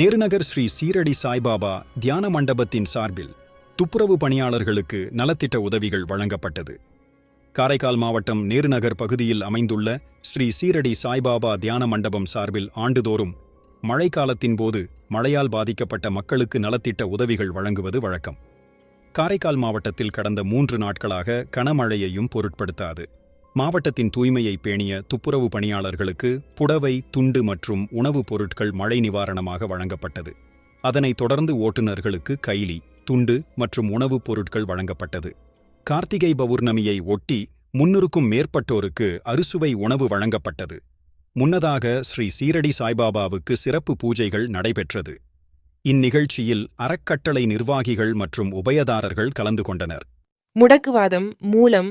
நேருநகர் ஸ்ரீ சீரடி சாய்பாபா தியான மண்டபத்தின் சார்பில் துப்புரவு பணியாளர்களுக்கு நலத்திட்ட உதவிகள் வழங்கப்பட்டது. காரைக்கால் மாவட்டம் நேருநகர் பகுதியில் அமைந்துள்ள ஸ்ரீ சீரடி சாய்பாபா தியான மண்டபம் சார்பில் ஆண்டுதோறும் மழைக்காலத்தின் போது மழையால் பாதிக்கப்பட்ட மக்களுக்கு நலத்திட்ட உதவிகள் வழங்குவது வழக்கம். காரைக்கால் மாவட்டத்தில் கடந்த மூன்று நாட்களாக கனமழையையும் பொருட்படுத்தாது. மாவட்டத்தின் தூய்மையை பேணிய துப்புரவு பணியாளர்களுக்கு புடவை துண்டு மற்றும் உணவுப் பொருட்கள் மழை நிவாரணமாக வழங்கப்பட்டது. அதனைத் தொடர்ந்து ஓட்டுநர்களுக்கு கைலி துண்டு மற்றும் உணவுப் பொருட்கள் வழங்கப்பட்டது. கார்த்திகை பௌர்ணமியை ஒட்டி முன்னூறுக்கும் மேற்பட்டோருக்கு அறுசுவை உணவு வழங்கப்பட்டது. முன்னதாக ஸ்ரீ சீரடி சாய்பாபாவுக்கு சிறப்பு பூஜைகள் நடைபெற்றது. இந்நிகழ்ச்சியில் அறக்கட்டளை நிர்வாகிகள் மற்றும் உபயதாரர்கள் கலந்து கொண்டனர். முடக்குவாதம் மூலம்